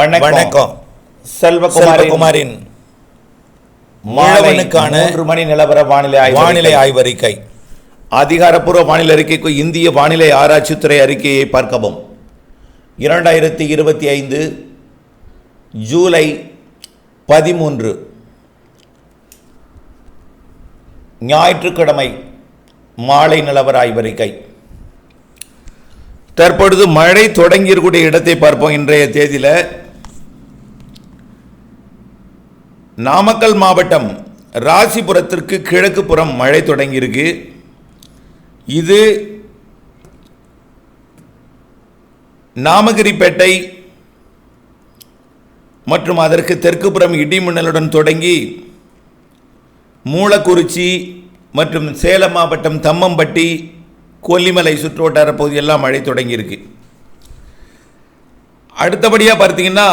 வணக்கம். செல்வகுமாரின் மாணவனுக்கான மூன்று மணி நிலவர வானிலை வானிலை. ஆய்வறிக்கை. அதிகாரப்பூர்வ வானிலை அறிக்கைக்கு இந்திய வானிலை ஆராய்ச்சித்துறை அறிக்கையை பார்க்கவும். இரண்டாயிரத்தி இருபத்தி ஐந்து ஜூலை பதிமூன்று. ஞாயிற்றுக்கிழமை மாலை நிலவர ஆய்வறிக்கை. தற்பொழுது மழை தொடங்கியிருக்கூடிய இடத்தை பார்ப்போம். இன்றைய தேதியில் நாமக்கல் மாவட்டம் ராசிபுரத்திற்கு கிழக்கு புறம் மழை தொடங்கியிருக்கு. இது நாமகிரிப்பேட்டை மற்றும் அதற்கு தெற்கு புறம் இடிமின்னலுடன் தொடங்கி மூலக்குறிச்சி மற்றும் சேலம் மாவட்டம் தம்மம்பட்டி கொல்லிமலை சுற்றுவட்டார பகுதியெல்லாம் மழை தொடங்கியிருக்கு. அடுத்தபடியாக பார்த்தீங்கன்னா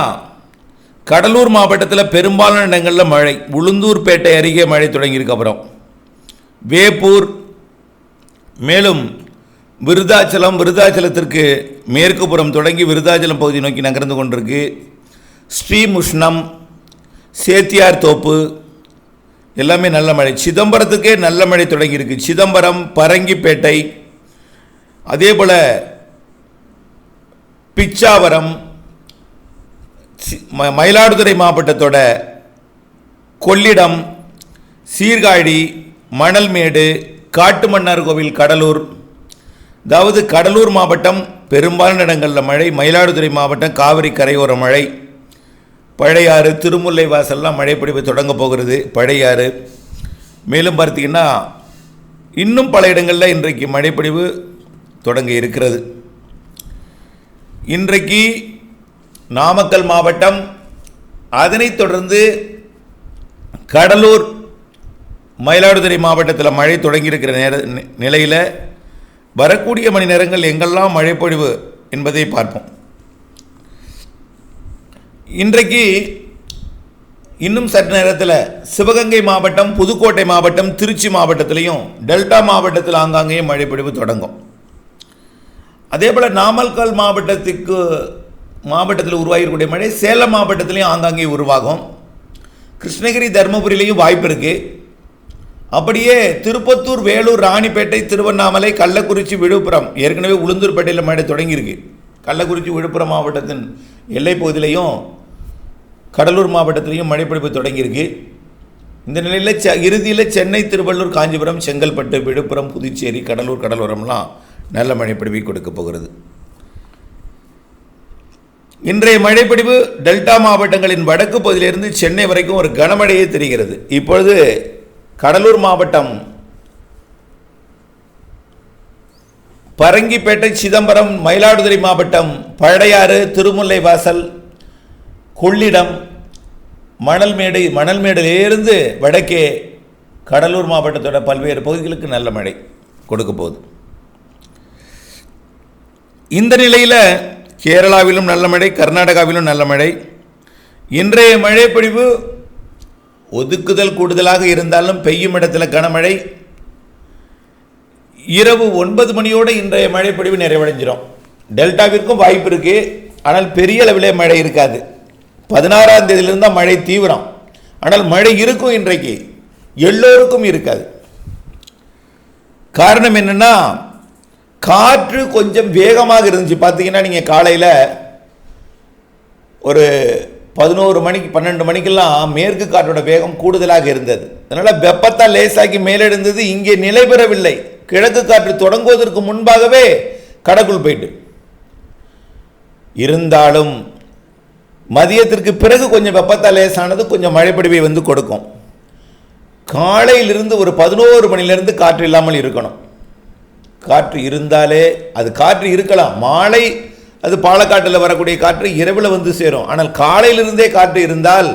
கடலூர் மாவட்டத்தில் பெரும்பாலான இடங்களில் மழை. உளுந்தூர்பேட்டை அருகே மழை தொடங்கியிருக்கப்புறம் வேப்பூர் மேலும் விருதாச்சலம் விருதாச்சலத்திற்கு மேற்கு புறம் தொடங்கி விருதாச்சலம் பகுதி நோக்கி நகர்ந்து கொண்டிருக்கு. ஸ்ரீமுஷ்ணம் சேத்தியார் தோப்பு எல்லாமே நல்ல மழை. சிதம்பரத்துக்கே நல்ல மழை தொடங்கியிருக்கு. சிதம்பரம் பரங்கிப்பேட்டை அதே போல் பிச்சாவரம் மயிலாடுதுறை மாவட்டத்தோட கொள்ளிடம் சீர்காழி மணல்மேடு காட்டுமன்னார் கோவில் கடலூர். அதாவது கடலூர் மாவட்டம் பெரும்பாலான இடங்களில் மழை மயிலாடுதுறை மாவட்டம் காவிரி கரையோர மழை. பழையாறு திருமுல்லை வாசல்லாம் மழை பிடிப்பு தொடங்க போகிறது பழையாறு. மேலும் பார்த்தீங்கன்னா இன்னும் பல இடங்களில் இன்றைக்கு மழைப்பொழிவு தொடங்க இருக்கிறது. இன்றைக்கு நாமக்கல் மாவட்டம் அதனைத் தொடர்ந்து கடலூர் மயிலாடுதுறை மாவட்டத்தில் மழை தொடங்கியிருக்கிற நேர நிலையில் வரக்கூடிய மணி நேரங்கள் எங்கெல்லாம் மழைப்பொழிவு என்பதை பார்ப்போம். இன்றைக்கு இன்னும் சற்று நேரத்தில் சிவகங்கை மாவட்டம் புதுக்கோட்டை மாவட்டம் திருச்சி மாவட்டத்திலையும் டெல்டா மாவட்டத்தில் ஆங்காங்கேயும் மழைப்பொழிவு தொடங்கும். அதே போல் நாமக்கல் மாவட்டத்துக்கு மாவட்டத்தில் உருவாகிருக்கக்கூடிய மழை சேலம் மாவட்டத்திலையும் ஆங்காங்கே உருவாகும். கிருஷ்ணகிரி தருமபுரியிலையும் வாய்ப்பு இருக்குது அப்படியே திருப்பத்தூர் வேலூர் ராணிப்பேட்டை திருவண்ணாமலை கள்ளக்குறிச்சி விழுப்புரம் ஏற்கனவே உளுந்தூர்பேட்டையில் மழை தொடங்கியிருக்கு. கள்ளக்குறிச்சி விழுப்புரம் மாவட்டத்தின் எல்லைப்பகுதியிலையும் கடலூர் மாவட்டத்திலையும் மழைப்பிடிப்பு தொடங்கியிருக்கு. இந்த நிலையில் செ இறுதியில் சென்னை திருவள்ளூர் காஞ்சிபுரம் செங்கல்பட்டு விழுப்புரம் புதுச்சேரி கடலூர் கடலோரம்லாம் நல்ல மழைப்பிடிப்பை கொடுக்க போகிறது. இன்றைய மழைப்பிடிவு டெல்டா மாவட்டங்களின் வடக்கு பகுதியிலிருந்து சென்னை வரைக்கும் ஒரு கனமழையே தெரிகிறது. இப்பொழுது கடலூர் மாவட்டம் பரங்கிப்பேட்டை சிதம்பரம் மயிலாடுதுறை மாவட்டம் பழையாறு திருமுல்லை வாசல் கொள்ளிடம் மணல்மேடு மணல்மேடிலிருந்து வடக்கே கடலூர் மாவட்டத்தோட பல்வேறு பகுதிகளுக்கு நல்ல மழை கொடுக்க போகுது. இந்த நிலையில் கேரளாவிலும் நல்ல மழை கர்நாடகாவிலும் நல்ல மழை. இன்றைய மழைப்பொழிவு ஒதுக்குதல் கூடுதலாக இருந்தாலும் பெய்யும் இடத்துல கனமழை. இரவு ஒன்பது மணியோடு இன்றைய மழைப்பொழிவு நிறைவடைஞ்சிடும் டெல்டாவிற்கும் வாய்ப்பு இருக்குது ஆனால் பெரிய அளவிலே மழை இருக்காது. பதினாறாம் தேதியிலிருந்து தான் மழை தீவிரம். ஆனால் மழை இருக்கும் இன்றைக்கு. எல்லோருக்கும் இருக்காது. காரணம் என்னென்னா காற்று கொஞ்சம் வேகமாக இருந்துச்சு. பார்த்தீங்கன்னா நீங்கள் காலையில் ஒரு பதினோரு மணிக்கு பன்னெண்டு மணிக்கெல்லாம் மேற்கு காற்றோட வேகம் கூடுதலாக இருந்தது. அதனால் வெப்பத்தால் லேசாக்கி மேலெழுந்தது. இங்கே நிலை பெறவில்லை. கிழக்கு காற்று தொடங்குவதற்கு முன்பாகவே கடக்குள் போயிட்டு. இருந்தாலும் மதியத்திற்கு பிறகு கொஞ்சம் வெப்பத்தால் லேசானது கொஞ்சம் மழைப்படிவை வந்து கொடுக்கும். காலையிலிருந்து ஒரு பதினோரு மணிலிருந்து காற்று இல்லாமல் இருக்கணும். காற்று இருந்தாலே அது காற்று இருக்கலாம். மாலை அது பாலக்காட்டில் வரக்கூடிய காற்று இரவில் வந்து சேரும். ஆனால் காலையிலிருந்தே காற்று இருந்தால்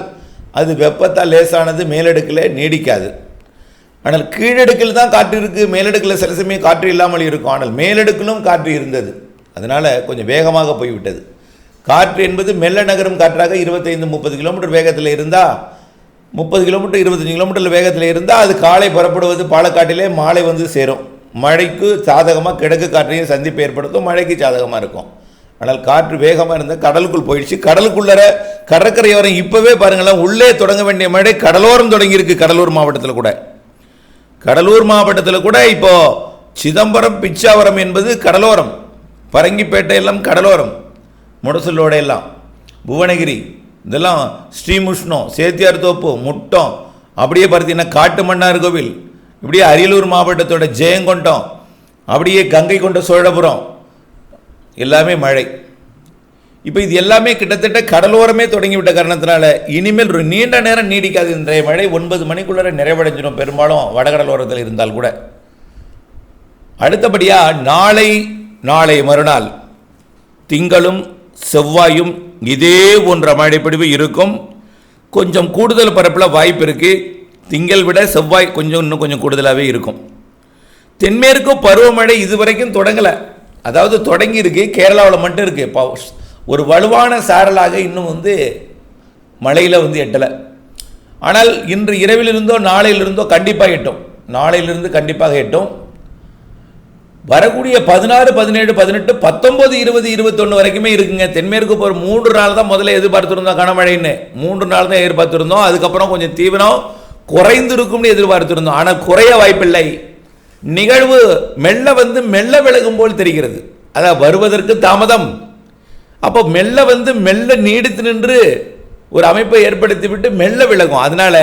அது வெப்பத்தால் லேசானது மேலடுக்கில் நீடிக்காது. ஆனால் கீழடுக்கில் தான் காற்று இருக்குது மேலடுக்கில் சில சமயம் காற்று இல்லாமல் இருக்கும். ஆனால் மேலடுக்கிலும் காற்று இருந்தது. அதனால் கொஞ்சம் வேகமாக போய்விட்டது. காற்று என்பது மெல்ல நகரும் காற்றாக இருபத்தைந்து முப்பது கிலோமீட்டர் வேகத்தில் இருந்தால் முப்பது கிலோமீட்டர் இருபத்தஞ்சி கிலோமீட்டரில் வேகத்தில் இருந்தால் அது காலை புறப்படுவது பாலக்காட்டிலே மாலை வந்து சேரும். மழைக்கு சாதகமாக கிழக்கு காற்றையும் சந்திப்பு ஏற்படுத்தும் மழைக்கு சாதகமாக இருக்கும். ஆனால் காற்று வேகமாக இருந்தால் கடலுக்குள் போயிடுச்சு. கடலுக்குள்ளர கடற்கரையோரம் இப்போவே பாருங்களேன் உள்ளே தொடங்க வேண்டிய மழை கடலோரம் தொடங்கியிருக்கு கடலூர் மாவட்டத்தில் கூட. கடலூர் மாவட்டத்தில் கூட இப்போது சிதம்பரம் பிச்சாவரம் என்பது கடலோரம். பரங்கிப்பேட்டை எல்லாம் கடலோரம். முடசலோட எல்லாம். புவனகிரி இதெல்லாம் ஸ்ரீமுஷ்ணம் சேத்தியார் தோப்பு முட்டம். அப்படியே பார்த்தீங்கன்னா காட்டு மன்னார் கோவில் இப்படியே அரியலூர் மாவட்டத்தோட ஜெயங்கொண்டம் அப்படியே கங்கை கொண்ட சோழபுரம் எல்லாமே மழை. இப்போ இது எல்லாமே கிட்டத்தட்ட கடலோரமே தொடங்கிவிட்ட காரணத்தினால இனிமேல் ஒரு நீண்ட நேரம் நீடிக்காது. இன்றைய மழை ஒன்பது மணிக்குள்ளே நிறைவடைஞ்சிடும். பெரும்பாலும் வடகடலோரத்தில் இருந்தால் கூட. அடுத்தபடியாக நாளை நாளை மறுநாள் திங்களும் செவ்வாயும் இதே போன்ற மழைப்பிடிவு இருக்கும். கொஞ்சம் கூடுதல் பரப்பில் வாய்ப்பு இருக்குது திங்கள் விட செவ்வாய் கொஞ்சம் இன்னும் கொஞ்சம் கூடுதலாகவே இருக்கும். தென்மேற்கு பருவமழை இதுவரைக்கும் தொடங்கலை. அதாவது தொடங்கியிருக்கு. கேரளாவில் மட்டும் இருக்குது இப்போ ஒரு வலுவான சாரலாக இன்னும் வந்து மழையில் வந்து எட்டலை. ஆனால் இன்று இரவிலிருந்தோ நாளையிலிருந்தோ கண்டிப்பாக எட்டும். நாளையிலிருந்து கண்டிப்பாக எட்டும். வரக்கூடிய பதினாறு பதினேழு பதினெட்டு பத்தொம்பது இருபது இருபத்தொன்று வரைக்குமே இருக்குங்க. தென்மேற்கு போகிற மூன்று நாள் தான் முதல்ல எதிர்பார்த்துருந்தோம் கனமழைன்னு. மூன்று நாள் தான் எதிர்பார்த்துருந்தோம். அதுக்கப்புறம் கொஞ்சம் தீவிரம் குறைந்திருக்கும்னு எதிர்பார்த்திருந்தோம். ஆனால் குறைய வாய்ப்பில்லை. நிகழ்வு மெல்ல வந்து மெல்ல விலகும் போல் தெரிகிறது. அதான் வருவதற்கு தாமதம். அப்போ மெல்ல வந்து மெல்ல நீடித்து நின்று ஒரு அமைப்பை ஏற்படுத்தி விட்டு மெல்ல விலகும். அதனால்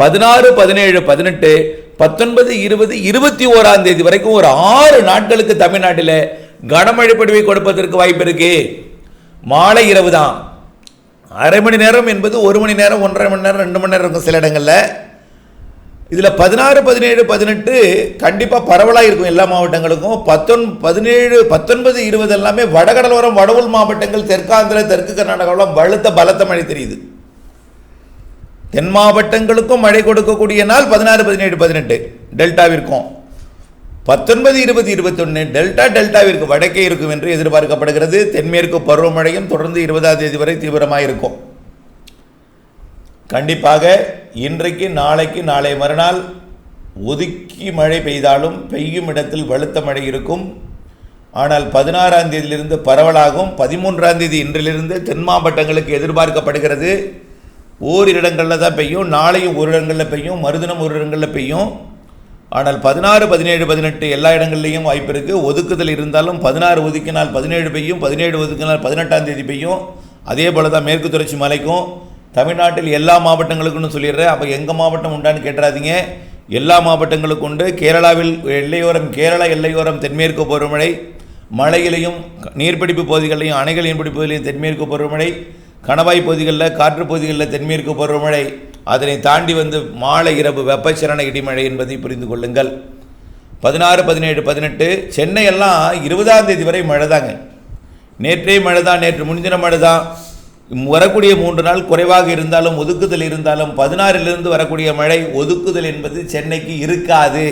பதினாறு பதினேழு பதினெட்டு பத்தொன்பது இருபது இருபத்தி ஓராம் தேதி வரைக்கும் ஒரு ஆறு நாட்களுக்கு தமிழ்நாட்டில் கனமழை பொழிவை கொடுப்பதற்கு வாய்ப்பு இருக்கு. மாலை இரவு தான். அரை மணி நேரம் என்பது ஒரு மணி நேரம் ஒன்றரை மணி நேரம் ரெண்டு மணி நேரம் இருக்கும் சில இடங்களில். இதில் பதினாறு பதினேழு பதினெட்டு கண்டிப்பாக பரவலாக இருக்கும் எல்லா மாவட்டங்களுக்கும். பத்தொன் பதினேழு பத்தொன்பது இருபது எல்லாமே வடகடலோரம் வடவுள் மாவட்டங்கள் தெற்காந்திர தெற்கு கர்நாடகாவில் வலுத்த பலத்த மழை தெரியுது. தென் மாவட்டங்களுக்கும் மழை கொடுக்கக்கூடிய நாள் பதினாறு பதினேழு பதினெட்டு. டெல்டாவிற்கும். பத்தொன்பது இருபது இருபத்தொன்று டெல்டா டெல்டாவிற்கு வடக்கே இருக்கும் என்று எதிர்பார்க்கப்படுகிறது. தென்மேற்கு பருவமழையும் தொடர்ந்து இருபதாம் தேதி வரை தீவிரமாக இருக்கும் கண்டிப்பாக இன்றைக்கு நாளைக்கு நாளை மறுநாள் ஒதுக்கி மழை பெய்தாலும் பெய்யும் இடத்தில் வலுத்த மழை இருக்கும். ஆனால் பதினாறாம் தேதியிலிருந்து பரவலாகும். பதிமூன்றாம் தேதி இன்றிலிருந்து தென் மாவட்டங்களுக்கு எதிர்பார்க்கப்படுகிறது. ஓரிரு இடங்களில் தான் பெய்யும். நாளையும் ஒரு இடங்களில் பெய்யும். மறுதினம் ஒரு இடங்களில் பெய்யும். ஆனால் பதினாறு பதினேழு பதினெட்டு எல்லா இடங்கள்லையும் வாய்ப்பு இருக்குது ஒதுக்குதல் இருந்தாலும் பதினாறு ஒதுக்கினால் பதினேழு பெய்யும். பதினேழு ஒதுக்கினால் பதினெட்டாம் தேதி பெய்யும். அதே போல் தான் மேற்கு தொடர்ச்சி மலைக்கும். தமிழ்நாட்டில் எல்லா மாவட்டங்களுக்குன்னு சொல்லிடுறேன். அப்போ எங்கள் மாவட்டம் உண்டான்னு கேட்டுறாதீங்க. எல்லா மாவட்டங்களுக்கும் உண்டு. கேரளாவில் எல்லையோரம் கேரளா எல்லையோரம் தென்மேற்கு பருவமழை மழையிலையும் நீர்பிடிப்பு பகுதிகளிலையும் அணைகள் நீர்பிடிப்பு பகுதியிலையும் தென்மேற்கு பருவமழை கணவாய் பகுதிகளில் காற்று பகுதிகளில் தென்மேற்கு பருவமழை அதனை தாண்டி வந்து மாலை இரவு வெப்பச்சலன இடிமழை என்பதை புரிந்து கொள்ளுங்கள். பதினாறு பதினேழு பதினெட்டு சென்னையெல்லாம் இருபதாம் தேதி வரை மழை தாங்க நேற்றே மழை தான் நேற்று முன்தின மழை தான் வரக்கூடிய மூன்று நாள் குறைவாக இருந்தாலும் ஒதுக்குதல் இருந்தாலும் பதினாறிலிருந்து வரக்கூடிய மழை ஒதுக்குதல் என்பது சென்னைக்கு இருக்காது.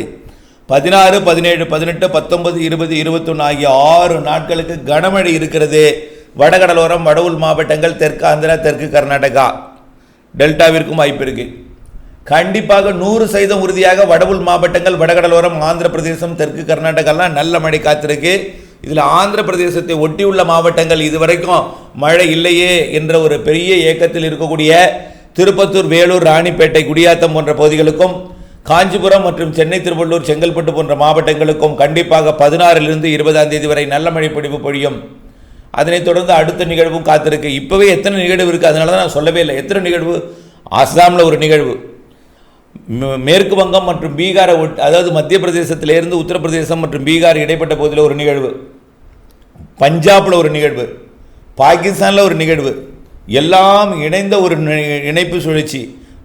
பதினாறு பதினேழு பதினெட்டு பத்தொன்பது இருபது இருபத்தொன்று ஆகிய ஆறு நாட்களுக்கு கனமழை இருக்கிறது. வடகடலோரம் வடவுள் மாவட்டங்கள் தெற்கு ஆந்திரா தெற்கு கர்நாடகா. டெல்டாவிற்கும் வாய்ப்பு இருக்கு. கண்டிப்பாக நூறு சதவீதம் உறுதியாக வடவுள் மாவட்டங்கள் வடகடலோரம் ஆந்திர பிரதேசம் தெற்கு கர்நாடகாலாம் நல்ல மழை காத்திருக்கு. இதில் ஆந்திர பிரதேசத்தை ஒட்டியுள்ள மாவட்டங்கள் இதுவரைக்கும் மழை இல்லையே என்ற ஒரு பெரிய இயக்கத்தில் இருக்கக்கூடிய திருப்பத்தூர் வேலூர் ராணிப்பேட்டை குடியாத்தம் போன்ற பகுதிகளுக்கும் காஞ்சிபுரம் மற்றும் சென்னை திருவள்ளூர் செங்கல்பட்டு போன்ற மாவட்டங்களுக்கும் கண்டிப்பாக பதினாறிலிருந்து இருபதாம் தேதி வரை நல்ல மழை பொழிவு பொழியும். அதனைத் தொடர்ந்து அடுத்த நிகழ்வும் காத்திருக்கு. இப்போவே எத்தனை நிகழ்வு இருக்குது அதனால தான் நான் சொல்லவே இல்லை. எத்தனை நிகழ்வு? அஸ்ஸாமில் ஒரு நிகழ்வு. மே- மேற்கு வங்கம் மற்றும் பீகாரை ஒட் அதாவது மத்திய பிரதேசத்திலிருந்து உத்தரப்பிரதேசம் மற்றும் பீகார் இடைப்பட்ட பகுதியில் ஒரு நிகழ்வு. பஞ்சாபில் ஒரு நிகழ்வு பாகிஸ்தானில் ஒரு நிகழ்வு எல்லாம் இணைந்த ஒரு இணைப்பு சுழற்சி.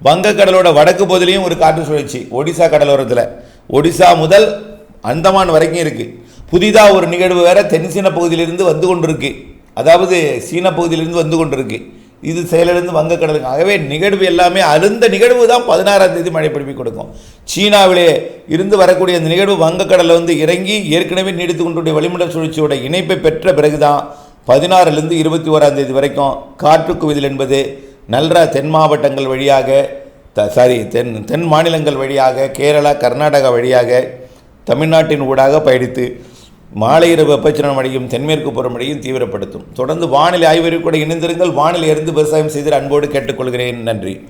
வங்கக்கடலோட வடக்கு பகுதியிலையும் ஒரு காற்று சுழற்சி ஒடிசா கடலோரத்தில். ஒடிசா முதல் அந்தமான் வரைக்கும் இருக்குது புதிதாக ஒரு நிகழ்வு வேறு தென்சீன பகுதியிலிருந்து வந்து கொண்டிருக்கு. அதாவது சீன பகுதியிலிருந்து வந்து கொண்டிருக்கு. இது செயலிழந்து வங்கக்கடலுக்கு ஆகவே நிகழ்வு எல்லாமே அருந்த நிகழ்வு தான் பதினாறாம் தேதி மழை பிடிப்பி கொடுக்கும். சீனாவிலே இருந்து வரக்கூடிய அந்த நிகழ்வு வங்கக்கடலில் வந்து இறங்கி ஏற்கனவே நீடித்து கொண்டுடைய வளிமண்டல சுழற்சியோட இணைப்பை பெற்ற பிறகுதான் பதினாறுலேருந்து இருபத்தி ஓராம் தேதி வரைக்கும் காற்றுக்குவிதல் என்பது நல்ல தென் மாவட்டங்கள் வழியாக த சாரி தென் தென் மாநிலங்கள் வழியாக கேரளா கர்நாடகா வழியாக தமிழ்நாட்டின் ஊடாக பயணித்து மாலை இரவு வெப்பச்சலனம் அடையும் தென்மேற்கு புறமடையும் தீவிரப்படுத்தும். தொடர்ந்து வானிலை ஆய்வறிவு கூட இணைந்திருங்கள். வானிலை இருந்து விவசாயம் செய்து அன்போடு கேட்டுக்கொள்கிறேன். நன்றி.